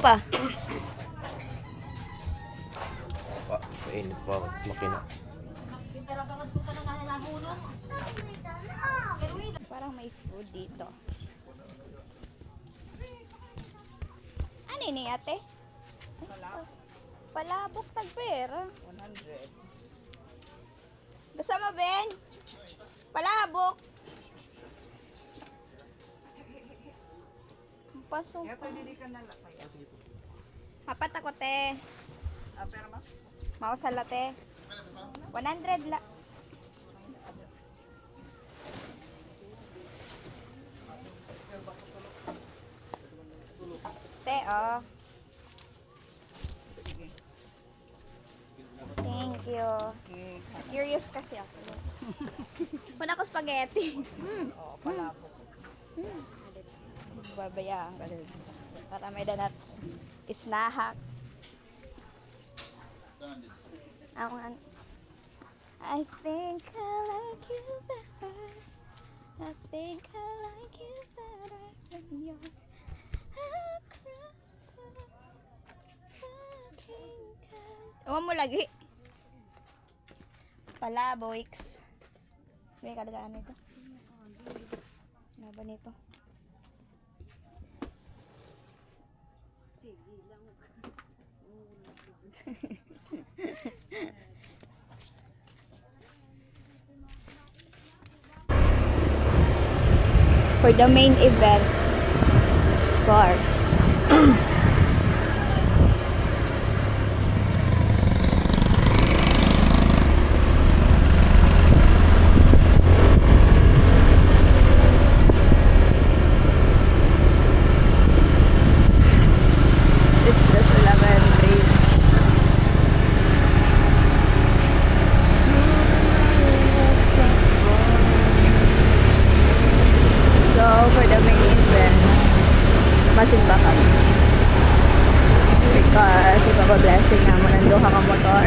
pa. Pa, mainit pa. Makina. Parang may food dito. Ano ini ate? Palabok tag pera. 100. Gusto mo, Ben? Palabok. Pasok. Kaya dili ka na lakay. Mapat ako, te. Ah, pero ma? Mausal la, te. 100 la. Te, oh. Thank you. Okay. Curious kasi ako. Kuna ko spaghetti. Mm. Oo, palabo. Babayaan ko din. Para may danat isnahak. Ako nga. I think I like you better. I think I like you better when you're across the fucking country. Ewan mo lagi. Palaboix. May kalagaan nito. Ano ba nito? For the main event. This is the Sulagan Bridge. So, for the main event, masimba kami. Because, ipapablessing naman ang duha ka motor.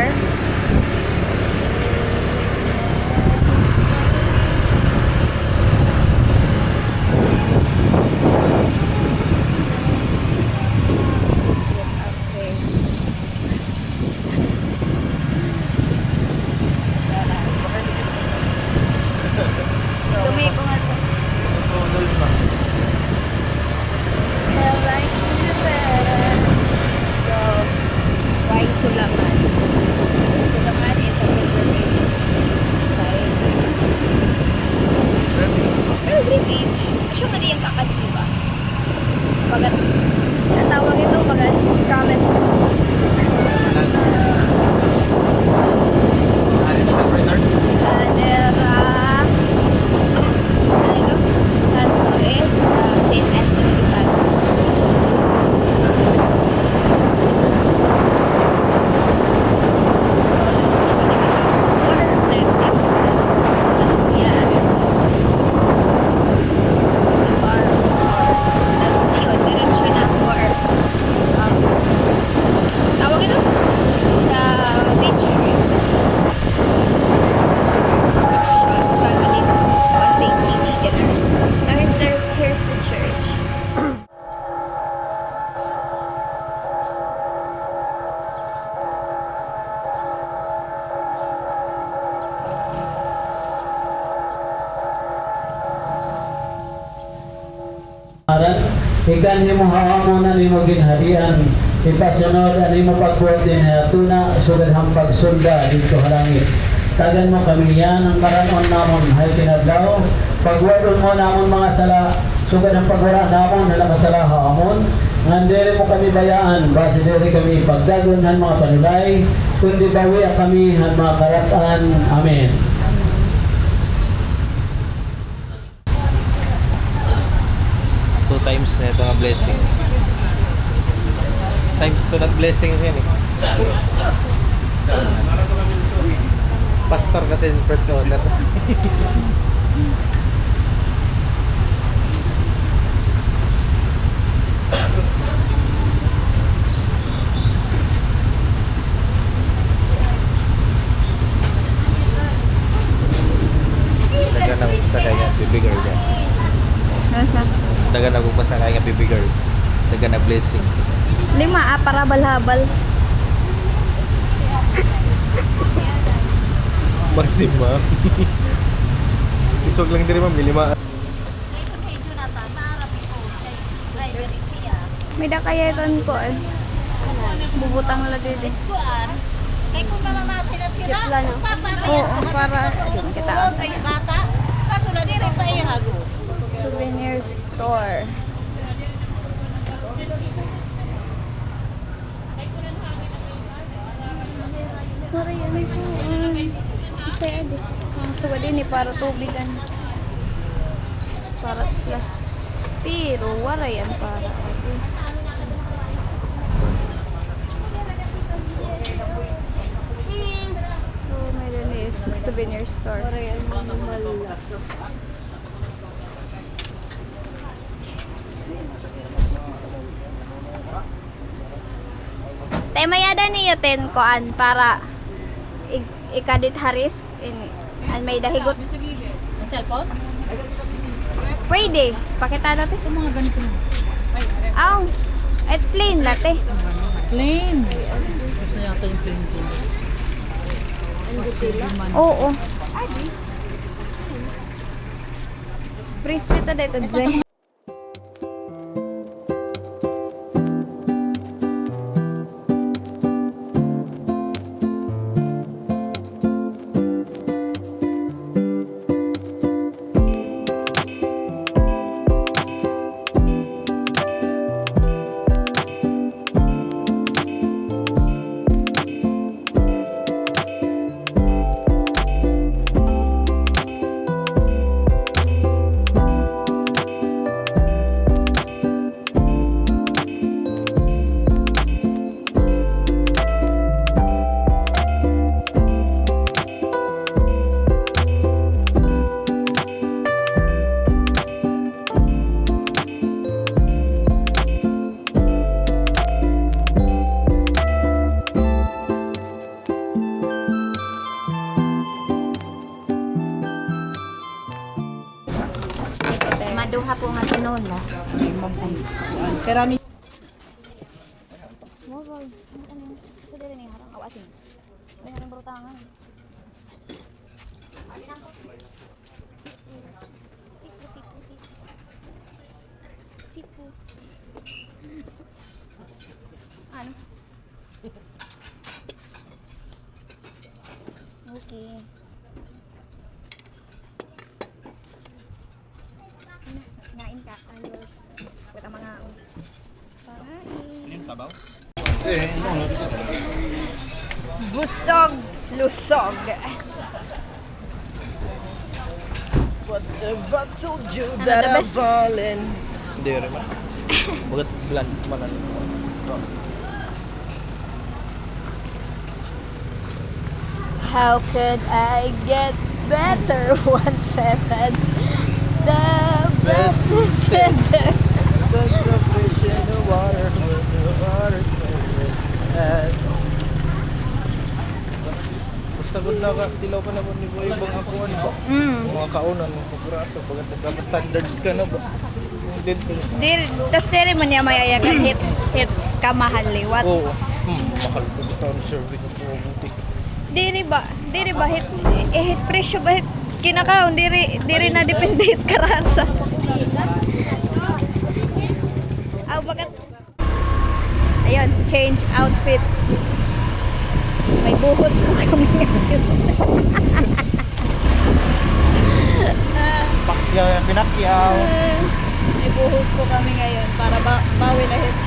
Just look up face. Dumi ko nga to. I like you better. So, why Sulaman? Sulaman is a pilgrimage site. Pilgrimage? Siya nga yung kakat, di ba? Pagat, natawag ito pagat promised. Ladera, ano ito? Santo is uh, St. Anthony de Padua. So, or blessing. Yeah, or, or, tas yun, diretso na for, um, tawag ito? Sa beach trip. Tapos, uh, family, one day TV dinner. So, here's the, here's the church. Aran, ikan ni mo haamo na ni mo ginharian, ipasunod ani mo pagbuhat din na tuna, sugad ang pagsunda dito halangit. Tagan mo kami yan, ang karanon namon, hay kinadlaw, pagwadon mo namon mga sala, sugad ang pagwara namon, nalakasala haamon, ngandere mo kami bayaan, base dere kami pagdagon han mga panulay, kundi bawi kami han mga karatan. Amen. times na ito na blessing. Times to na blessing yan eh. Pastor kasi yung first owner. Nasa? Order. baby girl. Daga na blessing. Lima ah, para balhabal. Maxima. Iswag lang diri ma'am, lima. May da kaya ito ko eh. Bubutang lang din. Kaya kung mamamatay na sila, Sipla na. papatay Oo, para kita kay bata, kaso na di rin pairago. souvenir store. Mari ito. Kaya di. Ang suwa din eh, para tubigan. Para plus. Pero wala yan para. So, meron is souvenir store. Para yan malak. Tay mayada niyo ten koan para ik- ikadit haris ini an may dahigot. Cellphone? Pwede. Pakita natin. Ito mga ganito. Aw. At plain latte. Plain. Gusto yata yung plain ko. Oo. Bracelet na dito, Jay. Ano? Okay. Ano? Nain ka. Ayos. Wala mga... Pangain. Yung sabaw? Busog, What the I told you ano that I'm falling? Hindi rin? Bakit How could I get better? One seven. The best center. The sufficient water, water, water, good na ka, dilaw ka na mo ni Boy ibang ako ano. Mm. Mga kaunan mo pagkuraso, bagat nagkapa standards ka na ba? Dito. Dir, tas diri man niya mayayagan hit hit kamahal liwat. Oo. Hmm, mahal ko ito ang serving ko buti. Diri ba? Diri ba hit eh, hit presyo ba hit kinakaon diri diri na depende hit karasa. Aw bagat Ayun, change outfit. May buhos po kami ngayon. Pakyaw, pinakyaw. May buhos po kami ngayon para ba bawi na hit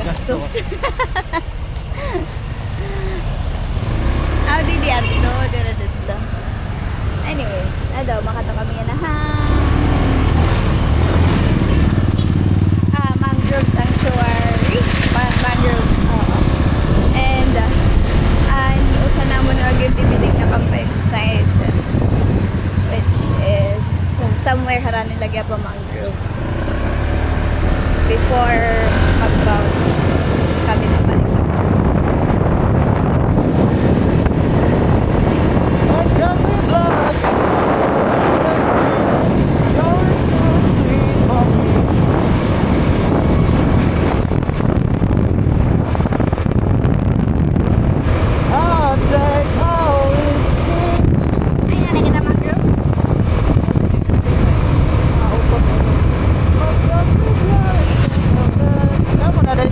gastos. Aw, di ato, dira dito. Anyway, ano, makato kami na ha. Ah, Mangrove Sanctuary. Ma- mangrove, oo. And, uh, ang usa na mo na na camping site which is somewhere harani lagya pa mangrove before mag-bounce kami mabalik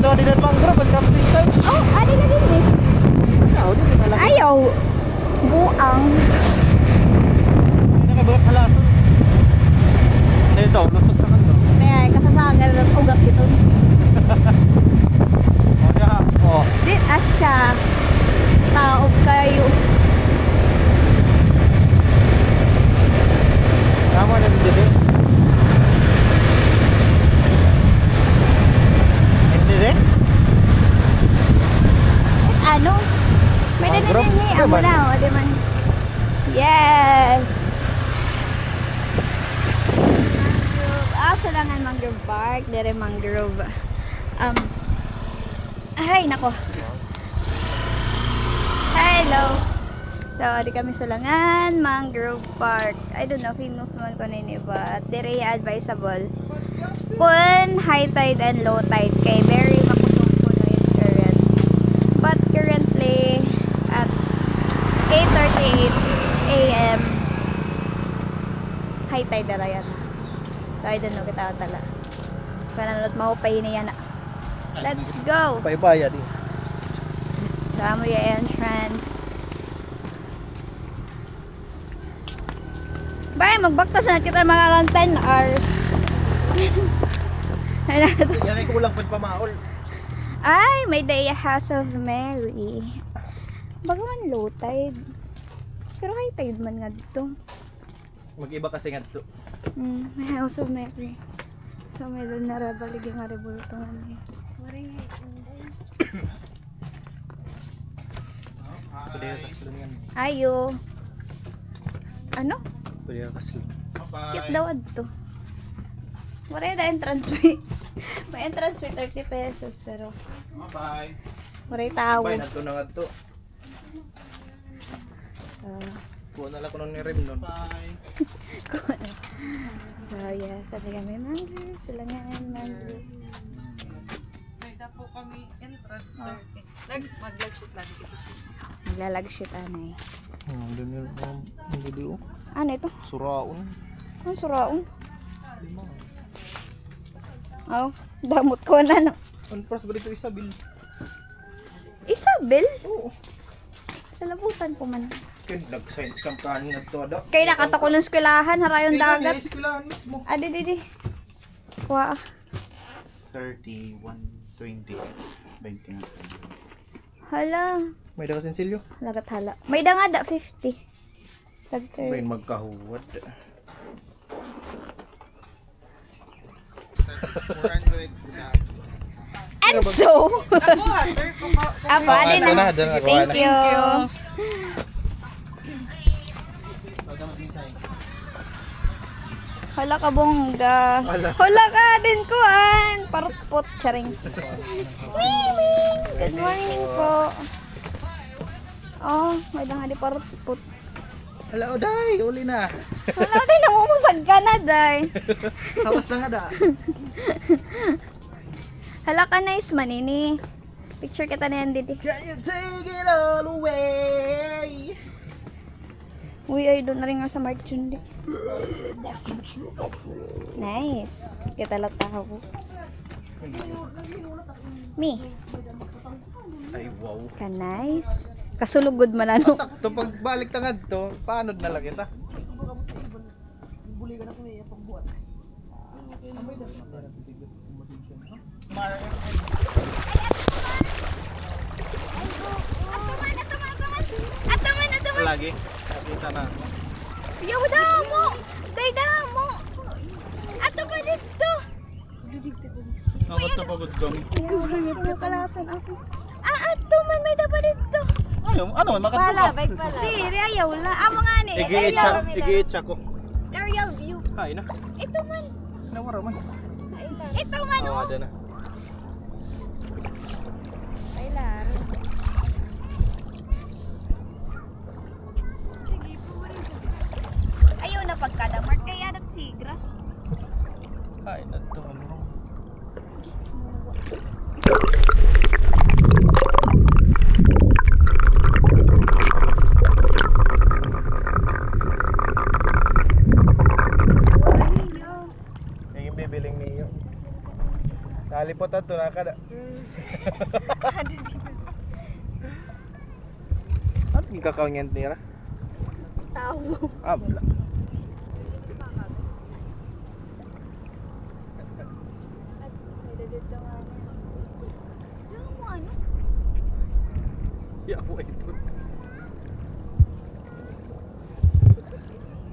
to, di na mangrove, ang camping site. Oh, adi na din eh. Ayaw, di na malaki. Ayaw. Buang. Hindi na kabuhat halason. Dito, lusot ka kanto. May kasasagal ng ugap dito. O, diya ha. O. Di asya. Taob kayo. Tama na dito. Hindi din? At ano? May Mangrove? dinin ni Ano amo ba? na o, di man. Yes! Mangrove. Ah, Sulangan Mangrove Park. Dire Mangrove. Um, ay, nako. Hello! So, di kami Sulangan, Mangrove Park. I don't know, famous man ko na yun iba. At dire advisable. Kung high tide and low tide kay very makusog puno yung current. But currently at 8.38 a.m. high tide na yan. So I don't know kita tala. Pananot mahupay na yan. Let's go! Paibaya di. Sama yung entrance. Bye, magbaktas na kita mga lang 10 hours. Ay, nato. Yan ay kulang pa pamaol. Ay, may Day House of Mary. Baga man low tide. Pero high tide man nga dito. Mag-iba kasi nga to. Mm, may House of Mary. So, may doon na rabalig yung aribulto nga niya. Ka kaslo yan. Ayo. Ano? Pwede ka kaslo. Cute daw adto. Wala na entrance fee. may entrance fee 30 pesos pero Bye. wala tao. Bye, nato na nga to. Uh, Kuha na lang ko nung ni-rim nun. Bye. so, yeah. Sabi kami, mangrove. Sila nga yan. Nagda po kami entrance 30. Nag, mag-lag-shoot lang dito sa Maglalag shit, anay. Hmm, yun. Um, ang video. Ano ito? Suraon. Ano suraon? Oh, damot ko na no. Ang pras ba dito Isabel? Isabel? Oo. Sa labutan po man. Kaya nag-science camp kanin na to. Kaya nakata ko ng eskwelahan, harayon dagat. Kaya eskwelahan mismo. Ah, di, di, di. Kuha. 31, 20, 20 nga. Hala. May dakas silyo. Lagat hala. May da nga da, 50. Tag May magkahuwad. And so, Nakuha, sir. Din ano na. na, dun na, Thank na. you. Hala ka bongga. Hala. Ka din ko an. Parutpot charing. Mimi. Good morning po. Oh, may dang di parutpot. Hala, Oday! Uli na! Hala din namumusag ka na day. Hawas na nga da! Hala ka nice manini. Picture kita na yan didi. Can you take it all away? Uy, ay doon na rin nga sa March yun di. Nice. Kita lang tao. Me, Ay, wow. ka nice. Kasulugod man ano. Sakto, pagbalik tangad to, paano na lang kita? Atuman, atuman, atuman. Atuman, atuman. Lagi, nakita na. Yaw damo. Day damo. Ato pa dito. Nakot na pagod kami. Gumamit na kalasan ako. Ah, ato man may dapat dito. Ano, ano, makatuwa. bike pala. Di, ayaw la. Amo nga ni. Igi-itcha, igi-itcha ko. Aerial view. Ay na, Ito man. nawara man. Ito man oh. ada na. Bailar. Ayaw na pagkadamart kaya nat sigras. Ay, na to, ano. Yung bibiling niyo. Dahil Nalipot na. Ano yung kakawin nila? Tao. Ah, wala. Nga na. Ano mo? Yeah, wait.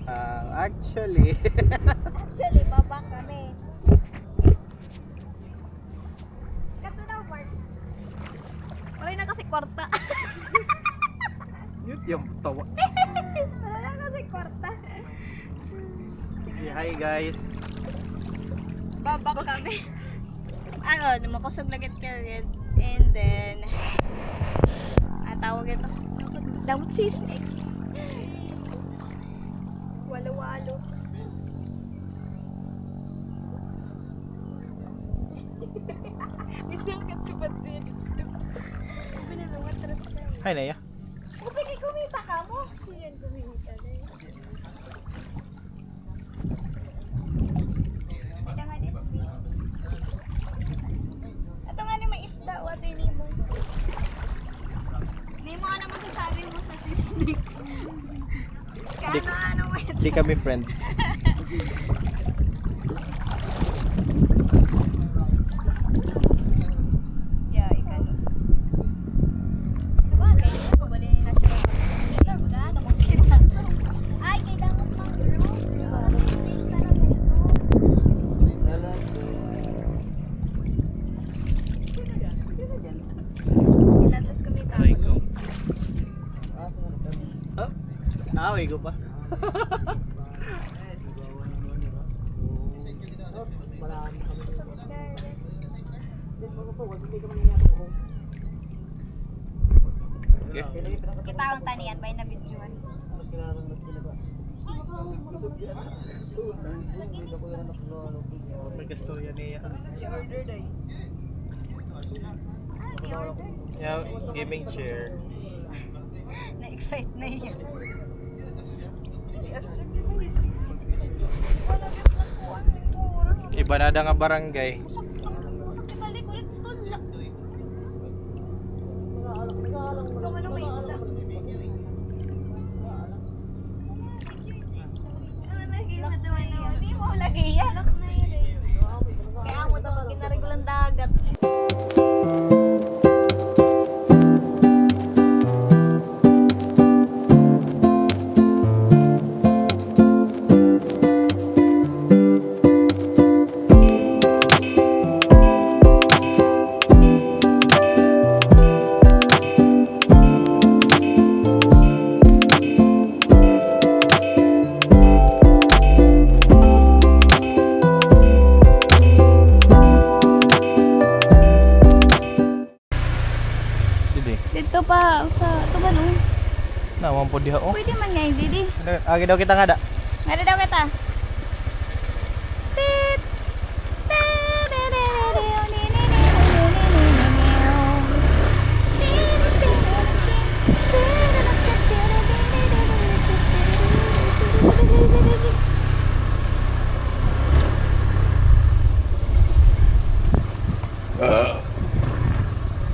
Ah, actually, Actually, snakes. Walo-walo. Miss lang ka tibat din. Hi Naya. Pwede kumita ka mo. Yan, kumita Nemo, ano masasabi mo sa sisnik? Kaano-ano mo ito? Di kami friends. Okay. Kita ang tanian, bay na videoan. Magkastorya niya. Ah, di order. Yeah, gaming chair. Na-excite na yan. Iba na nga barangay. Diha oh. Pwede man nga yung didi. Agi daw kita nga da. Nada daw kita. Tit.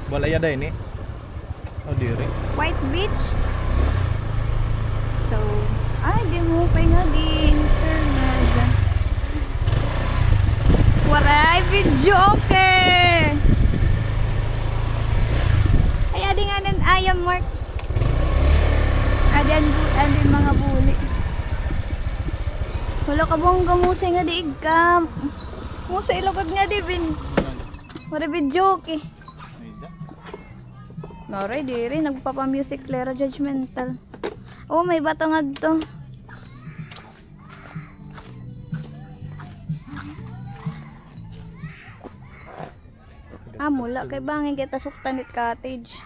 Balaya da ini. Ay, di mo pa nga din. Fairness. Waray, video okay. Ay, adi nga din ayam, Mark. Adi, adi, mga buli. Wala ka bang gamusay nga di igkam. Musay ilagod nga di, bin. Waray, video okay. Noray, diri. Nagpapa-music Clara Judgmental. Oh, may bata nga Ah, mula kay bangin kita suktanit cottage.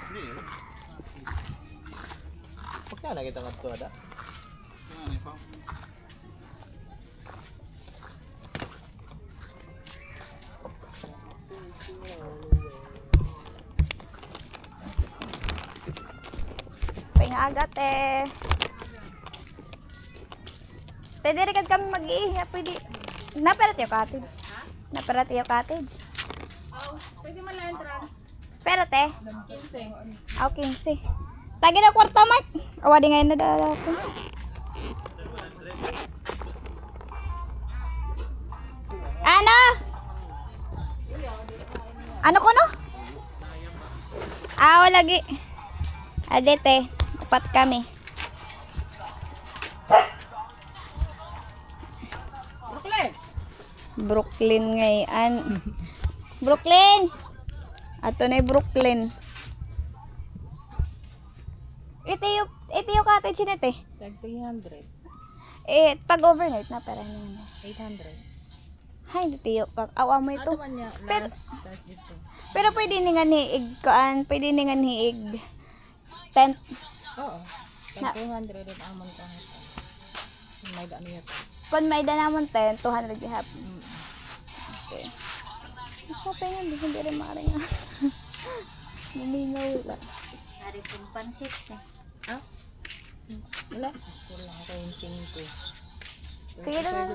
Pagka na kita nga to ada. Pingagat eh. Pwede rin kami mag-iihi. Pwede. Naparat yung cottage. Naparat yung cottage. Pwede man lang entrance. Pero te, 15. ako 15. Tagi na kwarta, Mark. Awadi ngayon na dala ko. Ano? Ano ko no? Ah, lagi. Adete, upat kami. Brooklyn! Brooklyn ngayon. Brooklyn! Ato na Brooklyn. Ito yung, ito yung cottage na ito eh. Tag 300. Eh, pag overnight na pera niya. 800. Hay, dito yung, awa mo ito. Ano man niya? Pero-. Pero pwede ni nga hiig kaan, pwede ni nga hiig tent. Oo. Tag 200 rin amon ka nito. May daan niya. Kung may danamon tent, 200 gihap. Mm. Okay. Gusto pa yan, di hindi rin maaring nga. Namingaw lang. Ah? Wala. Wala ko yung tingin ko. Kaya na lang.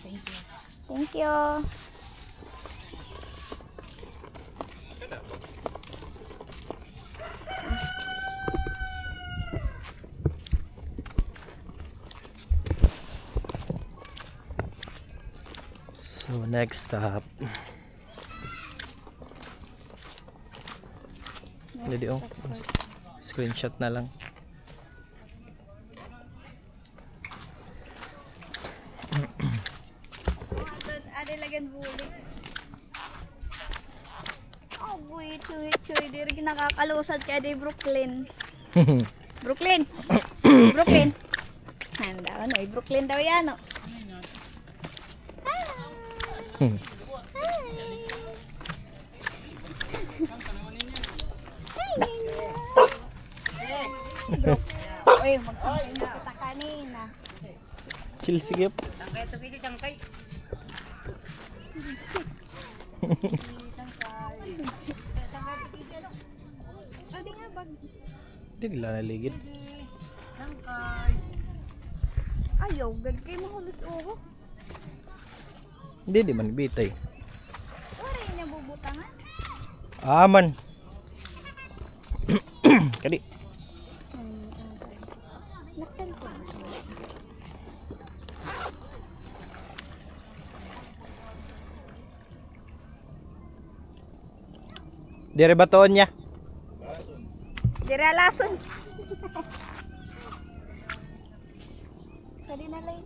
Thank you. Thank you. So next stop. Hindi oh. Screenshot na lang. Ada lagan buli. Oh, boy, chuy, chuy. Di rin nakakalusad kaya di Brooklyn. Brooklyn! Brooklyn! Handa ko na, Brooklyn daw yan, oh. Magsabi na kita kanina. Chill sige. Pwede nga bag. Hindi nila naligid. Ayaw, gad kayo mahulus uho. Hindi di man bitay. Wala yung nabubutangan. Aman. Kadi. Dire batoon niya. Dira lason. Tadi na lang.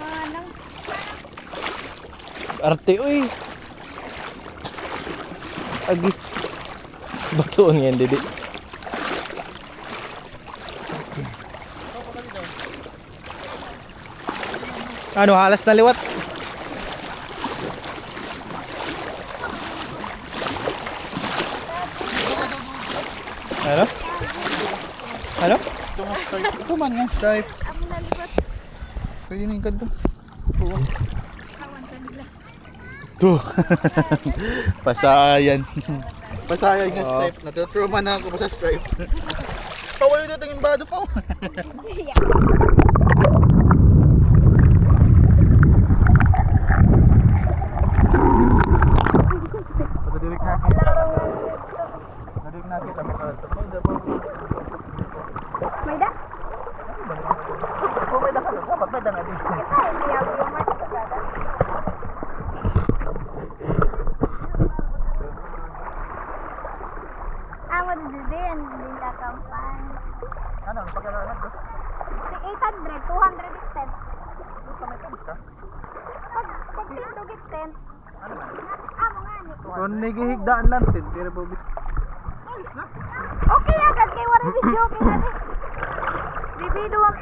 Anong Arte uy. Agi. Batoon yan didi. Ano halas na liwat? Ano? Ano? Ito man yan, Stripe. Pwede na yung kanto. Ito. Pasayan. Pasayan nga, Stripe. Natutruma na ako sa Stripe. Pawalo dito yung bado pa. Pagkadirik na kita. Pagkadirik na kita. May da? Kung may dapat, dapat may dapat. Ay, hindi ako yung mas sagada. Amo dede ang dinta kampan. Ano, pagkalanan ko? 800, 200 extent. Gusto may kamis ka? Pag pag tindog extent. Ano man? Amo nga ni. Kung nagihigdaan lang, tira po Okay agad kay wala video okay na ni. Bibido ang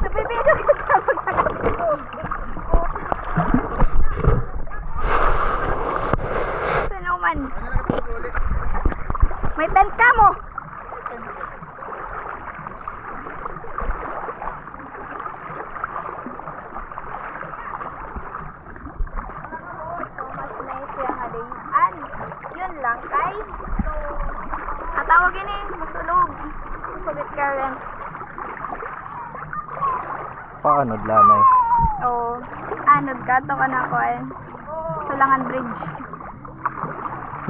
Nabibido kita pag Sino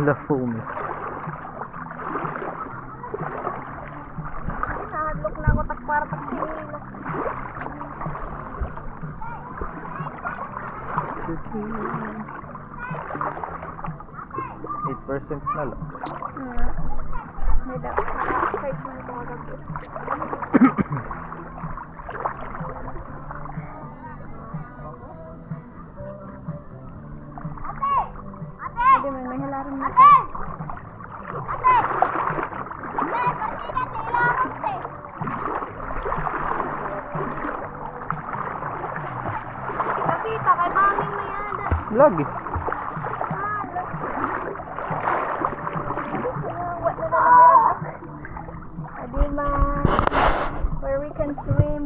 Lafumi. Nahadlok na ako takpara taksilo. Eight percent na lang. Hmm. Lagi. Adima, where we can swim.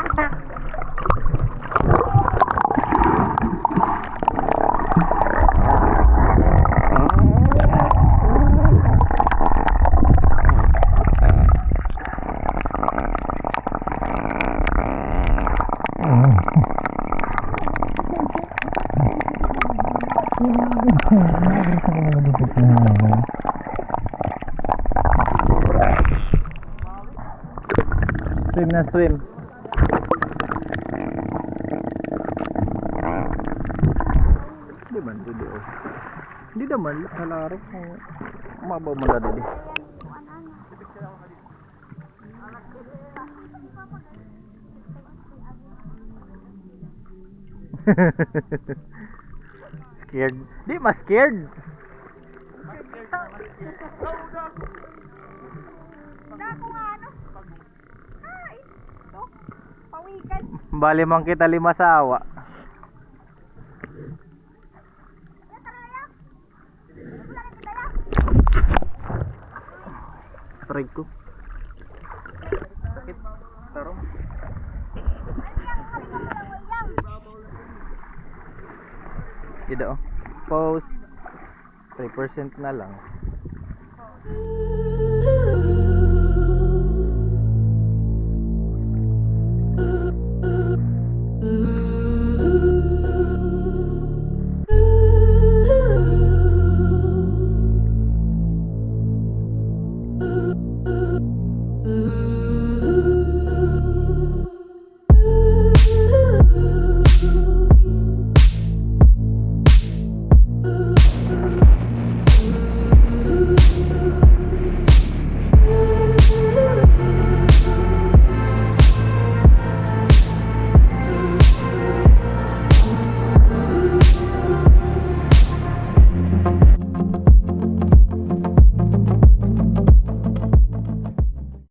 Swim na swim. Di man, di di. Naman, halari kung mabaw mo na di. scared. Di mas scared. Dako nga ano? Ah, ito. Pawikan. Bali man kita lima sa awa. Try ko. Sakit. Tarong. Ida oh. Pause. 3% na lang.